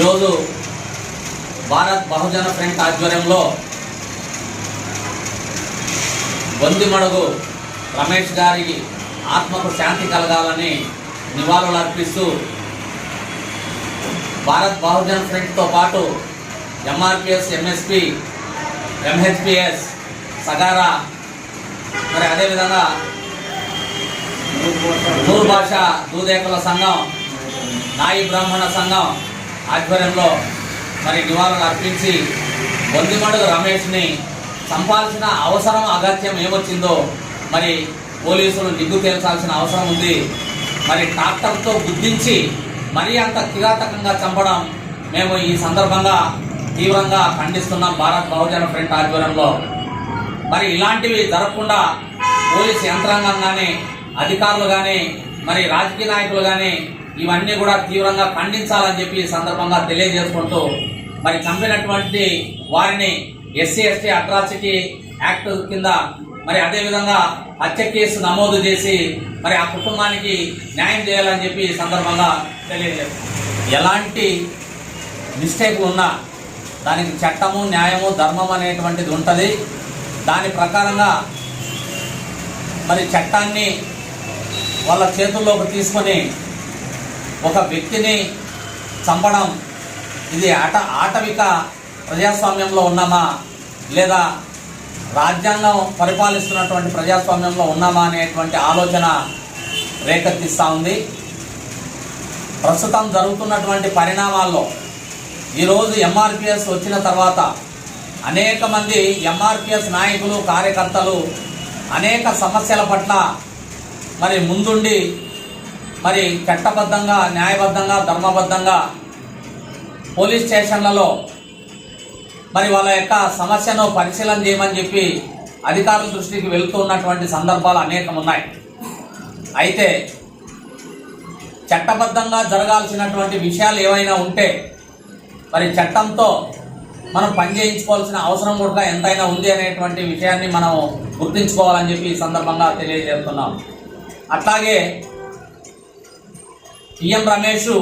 ఈరోజు భారత్ బహుజన ఫ్రంట్ ఆధ్వర్యంలో బొందిమడుగు రమేష్ గారికి ఆత్మకు శాంతి కలగాలని నివాళులు అర్పిస్తూ భారత్ బహుజన్ ఫ్రంట్తో పాటు ఎంఆర్పిఎస్ ఎంఎస్పి ఎంహెచ్పిఎస్ సగారా మరి అదేవిధంగా నూరు భాష దూదేకుల సంఘం నాయి బ్రాహ్మణ సంఘం ఆధ్వర్యంలో మరి నివాళులు అర్పించి బొందిమడుగు రమేష్ని చంపాల్సిన అవసరం అగత్యం ఏమొచ్చిందో మరి పోలీసులు నిగ్గు తేల్చాల్సిన అవసరం ఉంది. మరి ట్రాక్టర్తో గుద్దించి మరీ అంత కిరాతకంగా చంపడం మేము ఈ సందర్భంగా తీవ్రంగా ఖండిస్తున్నాం భారత్ బహుజన ఫ్రంట్ ఆధ్వర్యంలో. మరి ఇలాంటివి జరగకుండా పోలీస్ యంత్రాంగం కానీ అధికారులు కానీ మరి రాజకీయ నాయకులు కానీ ఇవన్నీ కూడా తీవ్రంగా ఖండించాలని చెప్పి సందర్భంగా తెలియజేసుకుంటూ మరి చంపినటువంటి వారిని ఎస్సీ ఎస్టీ అట్రాసిటీ యాక్ట్ కింద మరి అదేవిధంగా హత్య కేసు నమోదు చేసి మరి ఆ కుటుంబానికి న్యాయం చేయాలని చెప్పి సందర్భంగా తెలియజేస్తాం ఎలాంటి మిస్టేక్ ఉన్నా దానికి చట్టము న్యాయము ధర్మం అనేటువంటిది ఉంటుంది. దాని ప్రకారంగా మరి చట్టాన్ని వాళ్ళ చేతుల్లోకి తీసుకొని ఒక వ్యక్తిని చంపడం ఇది ఆట ఆటవిక ప్రజాస్వామ్యంలో ఉన్నామా? లేదా రాజ్యాంగం పరిపాలిస్తున్నటువంటి ప్రజాస్వామ్యంలో ఉన్నామా అనేటువంటి ఆలోచన రేకెత్తిస్తూ ఉంది. ప్రస్తుతం జరుగుతున్నటువంటి పరిణామాల్లో ఈరోజు ఎంఆర్పిఎస్ వచ్చిన తర్వాత అనేక మంది ఎంఆర్పిఎస్ నాయకులు కార్యకర్తలు అనేక సమస్యల పట్ల మరి ముందుండి మరి చట్టబద్ధంగా న్యాయబద్ధంగా ధర్మబద్ధంగా పోలీస్ స్టేషన్లలో మరి వాళ్ళ యొక్క సమస్యను పరిశీలన చేయమని చెప్పి అధికారుల దృష్టికి వెళ్తున్నటువంటి సందర్భాలు అనేకం ఉన్నాయి అయితే చట్టబద్ధంగా జరగాల్సినటువంటి విషయాలు ఏవైనా ఉంటే మరి చట్టంతో మనం పనిచేయించుకోవాల్సిన అవసరం కూడా ఎంతైనా ఉంది అనేటువంటి విషయాన్ని మనం గుర్తుంచుకోవాలని చెప్పి ఈ సందర్భంగా తెలియజేస్తున్నాం. అట్లాగే పిఎం రమేష్.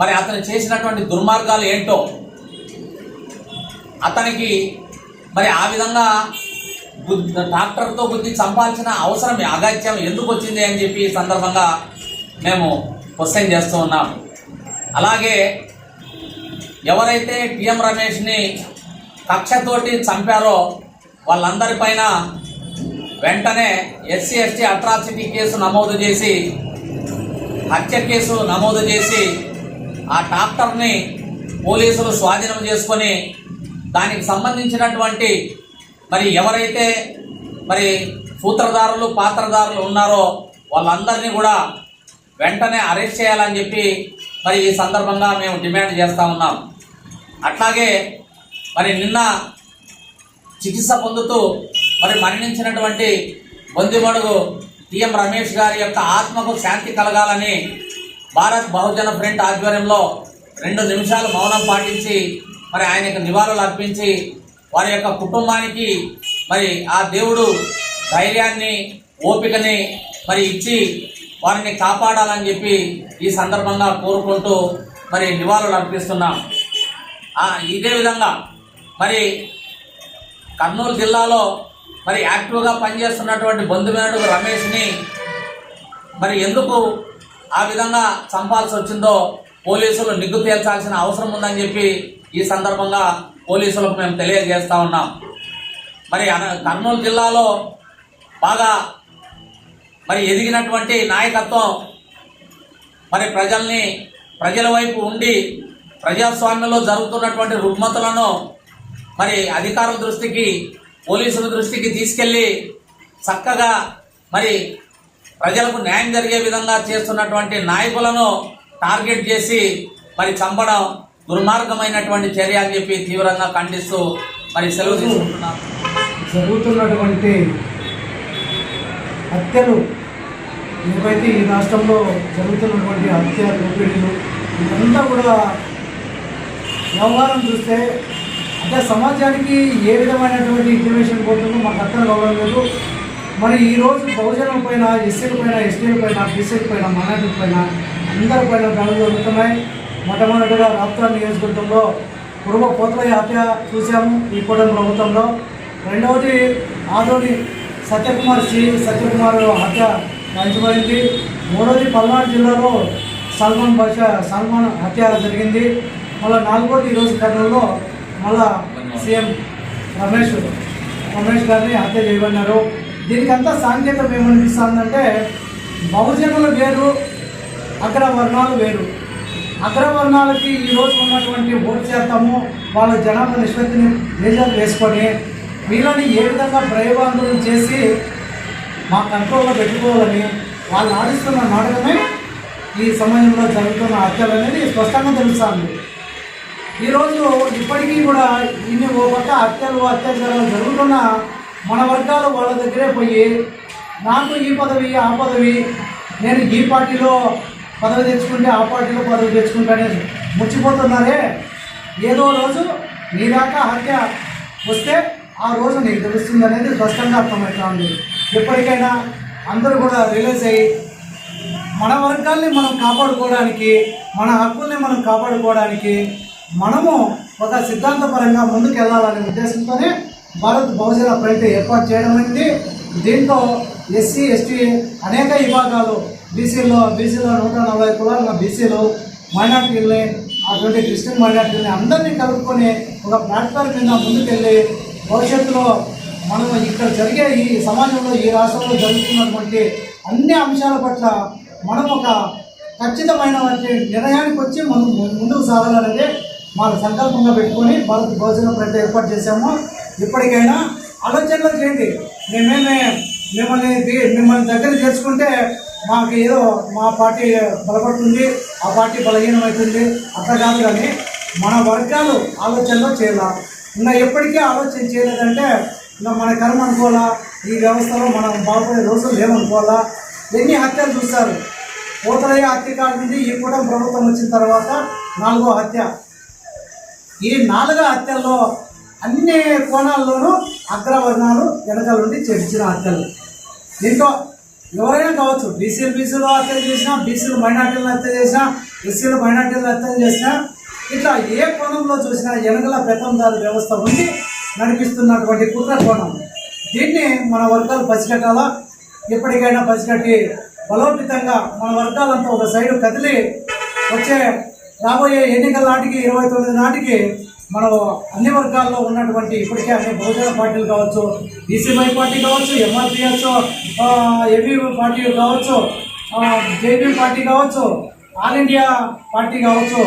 మరి అతను చేసినటువంటి దుర్మార్గాలు ఏంటో? అతనికి మరి ఆ విధంగా డాక్టర్తో బుద్ధి చంపాల్సిన అవసరం అగత్యం ఎందుకు వచ్చింది అని చెప్పి ఈ సందర్భంగా మేము క్వశ్చన్ చేస్తూ ఉన్నాం. అలాగే ఎవరైతే టిఎం రమేష్ని కక్షతోటి చంపారో వాళ్ళందరిపైన వెంటనే ఎస్సీ ఎస్టీ అట్రాసిటీ కేసు నమోదు చేసి హత్య కేసు నమోదు చేసి ఆ డాక్టర్ని పోలీసులు స్వాధీనం చేసుకొని దానికి సంబంధించినటువంటి మరి ఎవరైతే మరి సూత్రధారులు పాత్రధారులు ఉన్నారో వాళ్ళందరినీ కూడా వెంటనే అరెస్ట్ చేయాలని చెప్పి మరి ఈ సందర్భంగా మేము డిమాండ్ చేస్తూ ఉన్నాం. అట్లాగే మరి నిన్న చికిత్స పొందుతూ మరి మరణించినటువంటి బొందిమడుగు టిఎం రమేష్ గారి యొక్క ఆత్మకు శాంతి కలగాలని భారత్ బహుజన ఫ్రంట్ ఆధ్వర్యంలో రెండు నిమిషాలు మౌనం పాటించి మరి ఆయనకు నివాళులు అర్పించి వారి యొక్క కుటుంబానికి మరి ఆ దేవుడు ధైర్యాన్ని ఓపికని మరి ఇచ్చి వారిని కాపాడాలని చెప్పి ఈ సందర్భంగా కోరుకుంటూ మరి నివాళులు అర్పిస్తున్నాం. ఇదే విధంగా మరి కర్నూలు జిల్లాలో మరి యాక్టివ్గా పనిచేస్తున్నటువంటి బొందుమేడు రమేష్ని మరి ఎందుకు ఆ విధంగా చంపాల్సి వచ్చిందో పోలీసులు నిగ్గు తేల్చాల్సిన అవసరం ఉందని చెప్పి ఈ సందర్భంగా పోలీసులకు మేము తెలియజేస్తూ ఉన్నాం. మరి అన- కర్నూలు జిల్లాలో బాగా మరి ఎదిగినటువంటి నాయకత్వం మరి ప్రజల్ని ప్రజల వైపు ఉండి ప్రజాస్వామ్యంలో జరుగుతున్నటువంటి రుగ్మతులను మరి అధికారుల దృష్టికి పోలీసుల దృష్టికి తీసుకెళ్ళి చక్కగా మరి ప్రజలకు న్యాయం జరిగే విధంగా చేస్తున్నటువంటి నాయకులను టార్గెట్ చేసి మరి చంపడం దుర్మార్గమైనటువంటి చర్య అని చెప్పి తీవ్రంగా ఖండిస్తూ మరి సెలవు తీసుకుంటున్నాం జరుగుతున్నటువంటి హత్యలు ఏవైతే ఈ రాష్ట్రంలో జరుగుతున్నటువంటి హత్య దోపిడీలు ఇదంతా కూడా వ్యవహారం చూస్తే అంటే సమాజానికి ఏ విధమైనటువంటి ఇన్ఫర్మేషన్ పోతుందో మాకు అర్థం కావడం లేదు. మరి ఈరోజు బహుజనం పైన ఎస్సీల పైన ఎస్టీల పైన బీసీల పైన మైనార్టీల పైన అందరి పైన దాడులు జరుగుతున్నాయి. మొట్టమొదటిగా రాప్తాడు నియోజకవర్గంలో కుటుంబ పోతల హత్య చూసాము ఈ కూటమి ప్రభుత్వంలో. రెండవది ఆదోని సత్యకుమార్ సి సత్యకుమార్ హత్య పంచబడింది మూడవది పల్నాడు జిల్లాలో సల్మాన్ భాష సల్మాన్ హత్య జరిగింది. మళ్ళీ నాలుగోది ఈరోజు కర్నూలులో మళ్ళా సీఎం రమేష్ రమేష్ గారిని హత్య చేయబడినారు దీనికంతా సాంకేతం ఏమనిపిస్తుందంటే బహుజనులు వేరు అగ్రవర్ణాలు వేరు. అగ్రవర్ణాలకి ఈరోజు ఉన్నటువంటి ఓటు శాతము వాళ్ళ జనాభా నిష్పత్తిని మేజర్ వేసుకొని వీళ్ళని ఏ విధంగా భయభ్రాంతులను చేసి మా కంట్రోల్లో పెట్టుకోవాలని వాళ్ళు ఆడిస్తున్న నాటకమే ఈ సమయంలో జరుగుతున్న హత్యలు అనేది స్పష్టంగా తెలుస్తుంది. ఈరోజు ఇప్పటికీ కూడా ఇన్ని ఓ పక్క హత్యలు అత్యాచారాలు జరుగుతున్న మన వర్గాలు వాళ్ళ దగ్గరే పోయి నాకు ఈ పదవి ఆ పదవి నేను ఈ పార్టీలో పదవి తెచ్చుకుంటే ఆ పార్టీలో పదవి తెచ్చుకుంటానే ముచ్చిపోతున్నారే. ఏదో రోజు నీ దాకా హత్య వస్తే ఆ రోజు నీకు తెలుస్తుంది అనేది స్పష్టంగా అర్థమవుతుంది ఎప్పటికైనా అందరూ కూడా రిలీజ్ అయ్యి మన వర్గాల్ని మనం కాపాడుకోవడానికి మన హక్కుల్ని మనం కాపాడుకోవడానికి మనము ఒక సిద్ధాంతపరంగా ముందుకు వెళ్ళాలనే ఉద్దేశంతోనే భారత్ బహుజన ఫ్రంట్ ఏర్పాటు చేయడం అనేది దీంతో ఎస్సీ ఎస్టీ అనేక విభాగాలు బీసీలో బీసీలో నూట నలభై కులాల బీసీలు మైనార్టీలని అటువంటి క్రిస్టియన్ మైనార్టీలని అందరినీ కలుపుకొని ఒక ప్లాట్ఫామ్ మీద ముందుకెళ్ళి భవిష్యత్తులో మనం ఇక్కడ జరిగే ఈ సమాజంలో ఈ రాష్ట్రంలో జరుగుతున్నటువంటి అన్ని అంశాల పట్ల మనం ఒక ఖచ్చితమైన నిర్ణయానికి వచ్చి మనం ముందుకు సాగాలనేది మన సంకల్పంగా పెట్టుకొని భారత్ భోజన ప్రతి ఏర్పాటు చేశాము. ఇప్పటికైనా ఆలోచనలు చేయండి మేమేమే మిమ్మల్ని మిమ్మల్ని దగ్గర చేర్చుకుంటే మాకు ఏదో మా పార్టీ బలపడుతుంది ఆ పార్టీ బలహీనమవుతుంది అట్లా కాదు కానీ మన వర్గాలు ఆలోచనలో చేయాల ఇంకా ఎప్పటికీ ఆలోచన చేయలేదంటే ఇంకా మన కర్మ అనుకోవాలా? ఈ వ్యవస్థలో మనం బాగుపడే రోజులు లేవనుకోవాలా? ఎన్ని హత్యలు చూస్తారు పోతలయ్య హత్య కాడ ఈ కూడా ప్రభుత్వం వచ్చిన తర్వాత నాలుగో హత్య. ఈ నాలుగు హత్యల్లో అన్ని కోణాల్లోనూ అగ్రవర్ణాలు వెనకాల నుండి చేర్చిన హత్యలు. దీంట్లో ఎవరైనా కావచ్చు బీసీలు బీసీలు హత్య చేసినా బీసీలు మైనార్టీలను హత్య చేసినా ఎస్సీలు మైనార్టీలను హత్య చేసినా ఇట్లా ఏ కోణంలో చూసినా వెనకల పెత్తందారు వ్యవస్థ ఉంది నడిపిస్తున్నటువంటి కుట్ర కోణం. దీన్ని మన వర్గాలు పసిగట్టాలా? ఎప్పటికైనా పసిగట్టి బలోపేతంగా మన వర్గాలంతా ఒక సైడు కదిలి వచ్చే రాబోయే ఎన్నికల నాటికి ఇరవై తొమ్మిది నాటికి మనం అన్ని వర్గాల్లో ఉన్నటువంటి ఇప్పటికే అన్ని బహుజన పార్టీలు కావచ్చు బీసీవై పార్టీ కావచ్చు ఎంఆర్పిఎస్ ఏబీ పార్టీ కావచ్చు జేబీ పార్టీ కావచ్చు ఆల్ ఇండియా పార్టీ కావచ్చు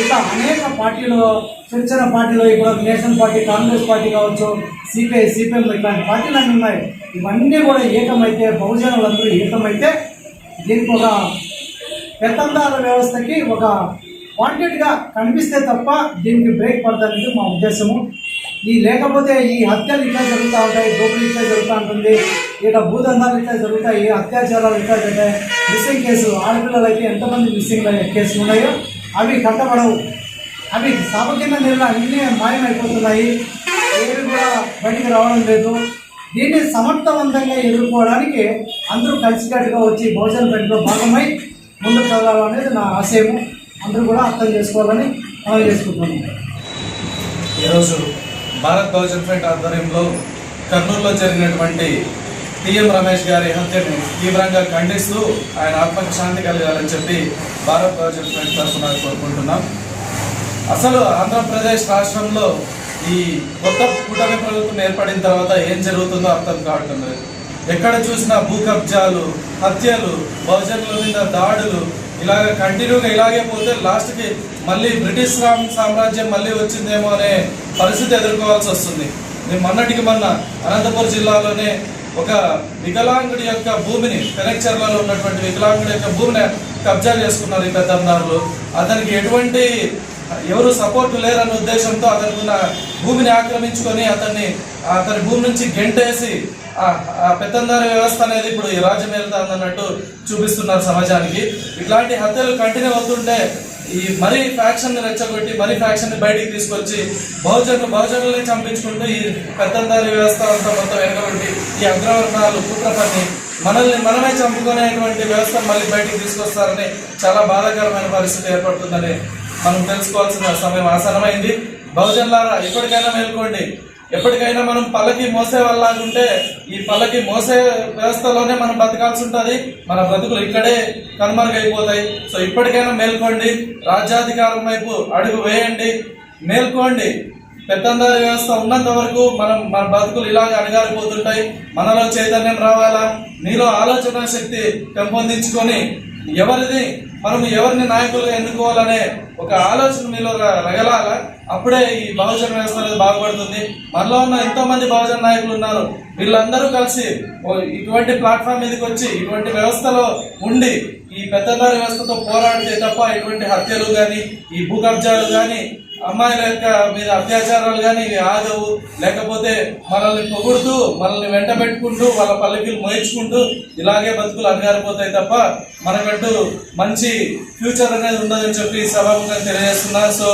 ఇట్లా అనేక పార్టీలు చిన్న చిన్న పార్టీలు ఇప్పుడు నేషనల్ పార్టీ కాంగ్రెస్ పార్టీ కావచ్చు సిపిఐ సిపిఎం ఇట్లాంటి పార్టీలు అన్నీ ఉన్నాయి. ఇవన్నీ కూడా ఏకమైతే బహుజనులందరూ ఏకమైతే దీనికి ఒక పెత్తందార వ్యవస్థకి ఒక వాంటెడ్గా కనిపిస్తే తప్ప దీనికి బ్రేక్ పడతానని మా ఉద్దేశము. ఈ లేకపోతే ఈ హత్యలు ఇట్లా జరుగుతూ ఉంటాయి దోపిడీ ఇట్లా జరుగుతూ ఉంటుంది ఇక భూదందాలు ఇట్లా జరుగుతాయి అత్యాచారాలు ఇట్లా జరుగుతాయి. మిస్సింగ్ కేసు ఆడపిల్లలు అయితే ఎంతమంది మిస్సింగ్ కేసులు ఉన్నాయో అవి కట్టబడవు. అవి సభ కింద నీళ్ళు అన్నీ మాయమైపోతున్నాయి. ఏవి కూడా బయటికి రావడం లేదు. దీన్ని సమర్థవంతంగా ఎదుర్కోవడానికి అందరూ కలిసికట్టుగా వచ్చి భోజన పెట్టులో భాగమై ముందుకు చదవాలనేది నా ఆశయము. అందరూ కూడా అర్థం చేసుకోవాలని మనం చేసుకుంటున్నాం. ఈరోజు భారత్ బహుజన్ ఫ్రంట్ ఆధ్వర్యంలో కర్నూలులో జరిగినటువంటి టీఎం రమేష్ గారి హత్యను తీవ్రంగా ఖండిస్తూ ఆయన ఆత్మకు శాంతి కలగాలని చెప్పి భారత్ బహుజన్ ఫ్రంట్ తరఫున కోరుకుంటున్నాం. అసలు ఆంధ్రప్రదేశ్ రాష్ట్రంలో ఈ కొత్త కూటమి ప్రభుత్వం ఏర్పడిన తర్వాత ఏం జరుగుతుందో అర్థం కావటం లేదు. ఎక్కడ చూసినా భూ కబ్జాలు హత్యలు బహుజనుల మీద దాడులు ఇలాగ కంటిన్యూగా ఇలాగే పోతే లాస్ట్కి మళ్ళీ బ్రిటిష్ రామ్ సామ్రాజ్యం మళ్ళీ వచ్చిందేమో అనే పరిస్థితి ఎదుర్కోవాల్సి వస్తుంది. మేము మొన్నటికి మొన్న అనంతపురం జిల్లాలోనే ఒక వికలాంగుడి యొక్క భూమిని పెనక్చర్లలో ఉన్నటువంటి వికలాంగుడి యొక్క భూమిని కబ్జా చేసుకున్నారు ఈ పెద్దందారులు అతనికి ఎటువంటి ఎవరు సపోర్ట్ లేరన్న ఉద్దేశంతో అతనికి ఉన్న భూమిని ఆక్రమించుకొని అతన్ని అతని భూమి నుంచి గెంటేసి పెత్తందారి వ్యవస్థ అనేది ఇప్పుడు ఈ రాజ్యం వెళ్తాంది అన్నట్టు చూపిస్తున్నారు సమాజానికి. ఇట్లాంటి హత్యలు కంటిన్యూ అవుతుంటే ఈ మరీ ఫ్యాక్షన్ని రెచ్చగొట్టి మరీ ఫ్యాక్షన్ని బయటికి తీసుకొచ్చి బహుజనులు బహుజనుల్ని చంపించుకుంటూ ఈ పెత్తందారి వ్యవస్థ అంతా మొత్తం వెనకబడి ఈ అగ్రవర్ణాలు కుట్ర పని మనల్ని మనమే చంపుకునేటువంటి వ్యవస్థ మళ్ళీ బయటికి తీసుకొస్తారని చాలా బాధాకరమైన పరిస్థితి ఏర్పడుతుందని మనం తెలుసుకోవాల్సిన సమయం ఆసనమైంది బహుజన్లారా ఇప్పటికైనా మేల్కోండి. ఎప్పటికైనా మనం పల్లకి మోసే వాళ్ళకుంటే ఈ పల్లకి మోసే వ్యవస్థలోనే మనం బతకాల్సి ఉంటుంది. మన బ్రతుకులు ఇక్కడే కనుమరుగైపోతాయి. సో ఇప్పటికైనా మేల్కోండి. రాజ్యాధికారం వైపు అడుగు వేయండి. మేల్కోండి. పెత్తందారి వ్యవస్థ ఉన్నంత వరకు మనం మన బతుకులు ఇలాగ అణగారిపోతుంటాయి. మనలో చైతన్యం రావాలా? మీలో ఆలోచన శక్తి పెంపొందించుకొని ఎవరిది? మనం ఎవరిని నాయకులుగా ఎన్నుకోవాలనే ఒక ఆలోచన మీలో రగలాల అప్పుడే ఈ బహుజన వ్యవస్థ అనేది బాగుపడుతుంది. మనలో ఉన్న ఎంతో మంది బహుజన నాయకులు ఉన్నారు. వీళ్ళందరూ కలిసి ఇటువంటి ప్లాట్ఫామ్ మీదకి వచ్చి ఇటువంటి వ్యవస్థలో ఉండి ఈ పెద్దదారి వ్యవస్థతో పోరాడితే తప్ప ఇటువంటి హత్యలు కానీ ఈ భూ కబ్జాలు కానీ అమ్మాయిల యొక్క మీద అత్యాచారాలు కానీ ఇవి ఆగవు. లేకపోతే మనల్ని పొగుడుతూ మనల్ని వెంట పెట్టుకుంటూ వాళ్ళ పల్లకిలు మోయించుకుంటూ ఇలాగే బతుకులు అణగారిపోతాయి తప్ప మనకంటూ మంచి ఫ్యూచర్ అనేది ఉండదని చెప్పి సభాముఖంగా తెలియజేస్తున్నా. సో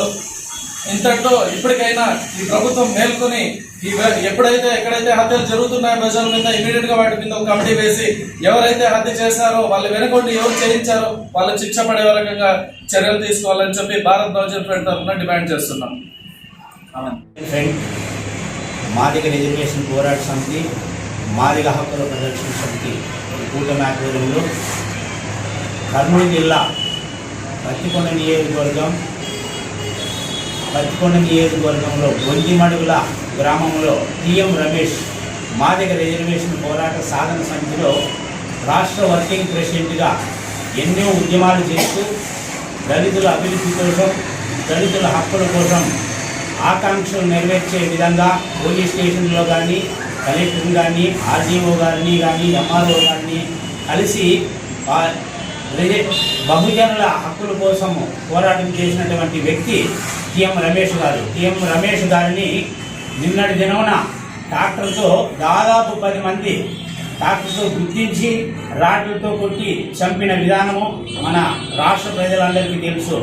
ఇంతట్లో ఇప్పటికైనా ఈ ప్రభుత్వం మేల్కొని ఈ ఎప్పుడైతే ఎక్కడైతే హత్యలు జరుగుతున్నాయో ప్రజల మీద ఇమీడియట్గా వాటి మీద ఒక కమిటీ వేసి ఎవరైతే హత్య చేశారో వాళ్ళు వెనకొండి ఎవరు చేయించారో వాళ్ళ శిక్ష పడే రకంగా చర్యలు తీసుకోవాలని చెప్పి భారత్ బహుజన్ ఫ్రంట్ తరఫున డిమాండ్ చేస్తున్నాం. ఫ్రెండ్ మాదిగ రిజర్వేషన్ పోరాట సమితి మాదిగ హక్కుల ప్రదర్శన సమితి కూటమి ఆధ్వర్యంలో కర్నూలు జిల్లా పత్తికొండ నియోజకవర్గం పత్తికొండ నియోజకవర్గంలో గొంతిమడుగుల గ్రామంలో టీఎం రమేష్ మాదిక రిజర్వేషన్ పోరాట సాధన సమితిలో రాష్ట్ర వర్కింగ్ ప్రెసిడెంట్గా ఎన్నో ఉద్యమాలు చేస్తూ దళితుల అభివృద్ధి కోసం దళితుల హక్కుల కోసం ఆకాంక్షలు నెరవేర్చే విధంగా పోలీస్ స్టేషన్లో కానీ కలెక్టర్ కానీ ఆర్డీఓ గారిని కానీ ఎంఆర్ఓ గారిని కలిసి బహుజనుల హక్కుల కోసం పోరాటం చేసినటువంటి వ్యక్తి టిఎం రమేష్ గారు. టిఎం రమేష్ గారిని నిన్నటి దినమున డాక్టర్తో దాదాపు పది మంది డాక్టర్తో గుర్తించి రాడ్లతో కొట్టి చంపిన విధానము మన రాష్ట్ర ప్రజలందరికీ తెలుసు.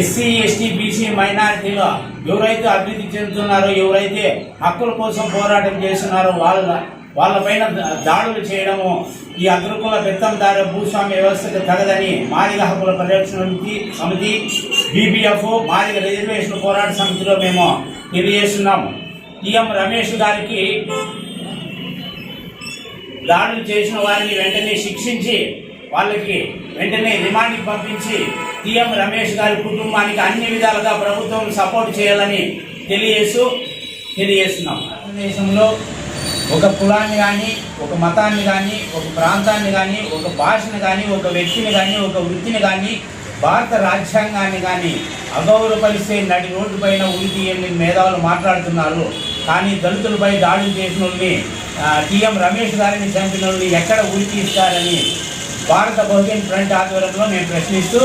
ఎస్సీ ఎస్టీ బీసీ మైనారిటీలో ఎవరైతే అభివృద్ధి చెందుతున్నారో ఎవరైతే హక్కుల కోసం పోరాటం చేస్తున్నారో వాళ్ళ వాళ్ళపైన దాడులు చేయడము ఈ అగ్రకుల పెత్తందారు భూస్వామ్య వ్యవస్థకు తగదని మాదిగ హక్కుల పరిరక్షణ సమితి సమితి బీబీఎఫ్ మాదిగ రిజర్వేషన్ పోరాట సమితిలో మేము తెలియజేస్తున్నాము టిఎం రమేష్ గారికి దాడులు చేసిన వారిని వెంటనే శిక్షించి వాళ్ళకి వెంటనే రిమాండ్కి పంపించి సీఎం రమేష్ గారి కుటుంబానికి అన్ని విధాలుగా ప్రభుత్వం సపోర్ట్ చేయాలని తెలియజేస్తూ తెలియజేస్తున్నాం. భారతదేశంలో ఒక కులాన్ని కానీ ఒక మతాన్ని కానీ ఒక ప్రాంతాన్ని కానీ ఒక భాషను కానీ ఒక వ్యక్తిని కానీ ఒక వృత్తిని కానీ భారత రాజ్యాంగాన్ని కానీ అగౌరవపరిస్తే నడి రోడ్డు పైన ఉనికి మేధావులు మాట్లాడుతున్నారు కానీ దళితులపై దాడులు చేసిన వాళ్ళని రమేష్ గారిని చంపిన వాళ్ళని ఎక్కడ ఉరికి ఇస్తారని భారత బహుజన్ ఫ్రంట్ ఆధ్వర్యంలో మేము ప్రశ్నిస్తూ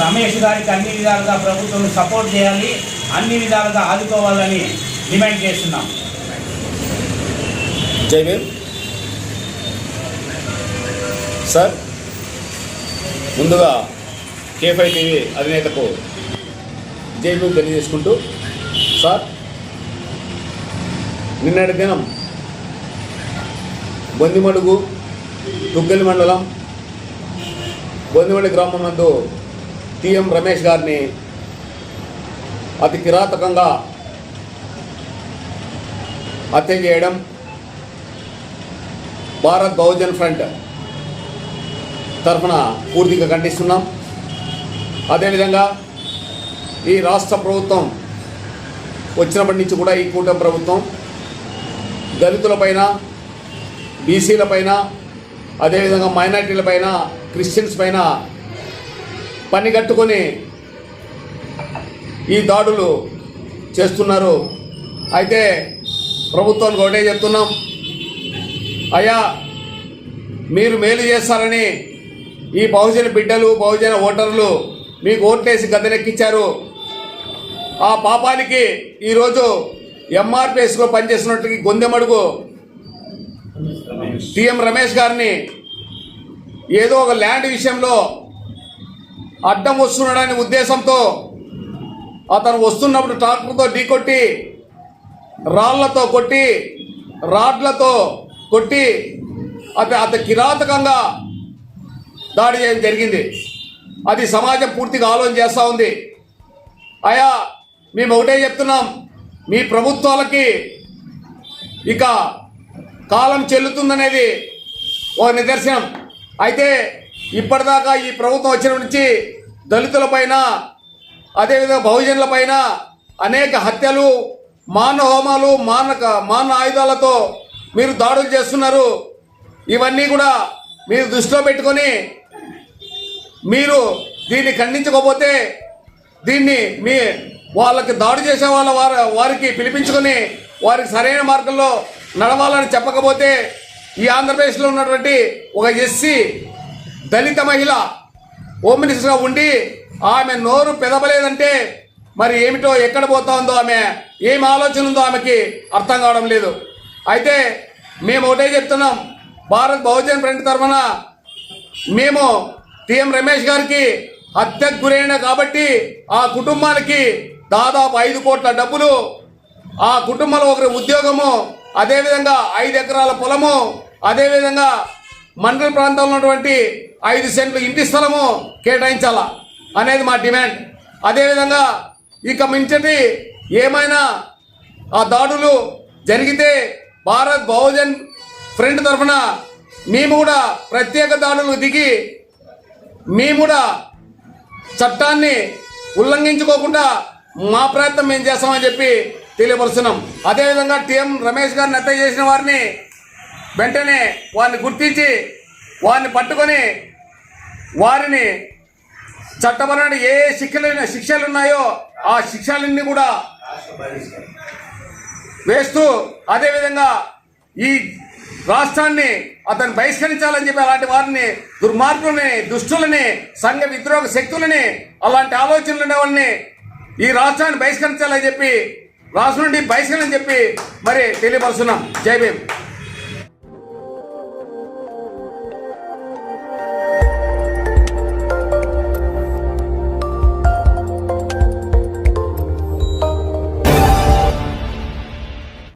రమేష్ గారికి అన్ని విధాలుగా ప్రభుత్వం సపోర్ట్ చేయాలి అన్ని విధాలుగా ఆదుకోవాలని డిమాండ్ చేస్తున్నాం. జైవీర్ సార్ ముందుగా కేఫై టీవీ అధినేతకు జైలు తెలియజేసుకుంటూ సార్ నిన్నటి దినం బొందిమడుగు తుగ్గలి మండలం బొందిమడి గ్రామం నందు టీఎం రమేష్ గారిని అతి కిరాతకంగా హత్య చేయడం భారత్ బహుజన్ ఫ్రంట్ తరఫున పూర్తిగా ఖండిస్తున్నాం. అదేవిధంగా ఈ రాష్ట్ర ప్రభుత్వం వచ్చినప్పటి నుంచి కూడా ఈ కూటమి ప్రభుత్వం దళితులపైన బీసీలపైన అదేవిధంగా మైనార్టీలపైన క్రిస్టియన్స్ పైన పని కట్టుకొని ఈ దాడులు చేస్తున్నారు. అయితే ప్రభుత్వానికి ఒకటే చెప్తున్నాం. అయ్యా మీరు మేలు చేస్తారని ఈ బహుజన బిడ్డలు బహుజన ఓటర్లు మీకు ఓట్లేసి గద్దెనెక్కించారు ఆ పాపానికి ఈరోజు ఎంఆర్పిఎస్లో పనిచేస్తున్నట్టు గొందెమడుగు టిఎం రమేష్ గారిని ఏదో ఒక ల్యాండ్ విషయంలో అడ్డం వస్తున్నాడనే ఉద్దేశంతో అతను వస్తున్నప్పుడు ట్రాక్టర్తో ఢీకొట్టి రాళ్ళతో కొట్టి రాడ్లతో కొట్టి అత అత కిరాతకంగా దాడి చేయడం జరిగింది. అది సమాజం పూర్తిగా ఆలోచన చేస్తూ ఉంది. ఆయా మేము ఒకటే చెప్తున్నాం. మీ ప్రభుత్వాలకి ఇక కాలం చెల్లుతుందనేది ఒక నిదర్శనం. అయితే ఇప్పటిదాకా ఈ ప్రభుత్వం వచ్చిన నుంచి దళితులపైన అదేవిధంగా బహుజనులపైన అనేక హత్యలు మాన హోమాలు మాన మాన ఆయుధాలతో మీరు దాడులు చేస్తున్నారు. ఇవన్నీ కూడా మీరు దృష్టిలో పెట్టుకొని మీరు దీన్ని ఖండించకపోతే దీన్ని మీ వాళ్ళకి దాడి చేసే వాళ్ళ వారి వారికి పిలిపించుకొని వారికి సరైన మార్గంలో నడవాలని చెప్పకపోతే ఈ ఆంధ్రప్రదేశ్లో ఉన్నటువంటి ఒక ఎస్సీ దళిత మహిళ హోమ్ మినిస్టర్గా ఉండి ఆమె నోరు పెదవలేదంటే మరి ఏమిటో ఎక్కడ పోతా ఉందో ఆమె ఏం ఆలోచన ఉందో ఆమెకి అర్థం కావడం లేదు. అయితే మేము ఒకటే చెప్తున్నాం భారత్ బహుజన్ ఫ్రంట్ తరఫున మేము టిఎం రమేష్ గారికి హత్యకు గురైన కాబట్టి ఆ కుటుంబానికి దాదాపు ఐదు కోట్ల డబ్బులు ఆ కుటుంబంలో ఒకరి ఉద్యోగము అదేవిధంగా ఐదు ఎకరాల పొలము అదేవిధంగా మండల ప్రాంతంలో ఉన్నటువంటి ఐదు సెంట్లు ఇంటి స్థలము కేటాయించాలా అనేది మా డిమాండ్. అదేవిధంగా ఇక మించటి ఏమైనా ఆ దాడులు జరిగితే భారత్ బహుజన్ ఫ్రంట్ తరఫున మేము కూడా ప్రత్యేక దాడులు దిగి మేము కూడా చట్టాన్ని ఉల్లంఘించుకోకుండా మా ప్రయత్నం మేము చేస్తామని చెప్పి తెలియపరుస్తున్నాం. అదేవిధంగా టీఎం రమేష్ గారిని హత్య చేసిన వారిని వెంటనే వారిని గుర్తించి వారిని పట్టుకొని వారిని చట్టపరమైన ఏ ఏ శిక్షలు శిక్షలు ఉన్నాయో ఆ శిక్షలన్నీ కూడా వేస్తూ అదేవిధంగా ఈ రాష్ట్రాన్ని అతను బహిష్కరించాలని చెప్పి అలాంటి వారిని దుర్మార్గులని దుష్టులని సంఘ విద్రోహ శక్తులని అలాంటి ఆలోచనలు ఉండే వాళ్ళని ఈ రాష్ట్రాన్ని బహిష్కరించాలని చెప్పి రాష్ట్రం నుండి బహిష్కరణ చెప్పి మరి తెలియపరుస్తున్నాం. జై భీమ్.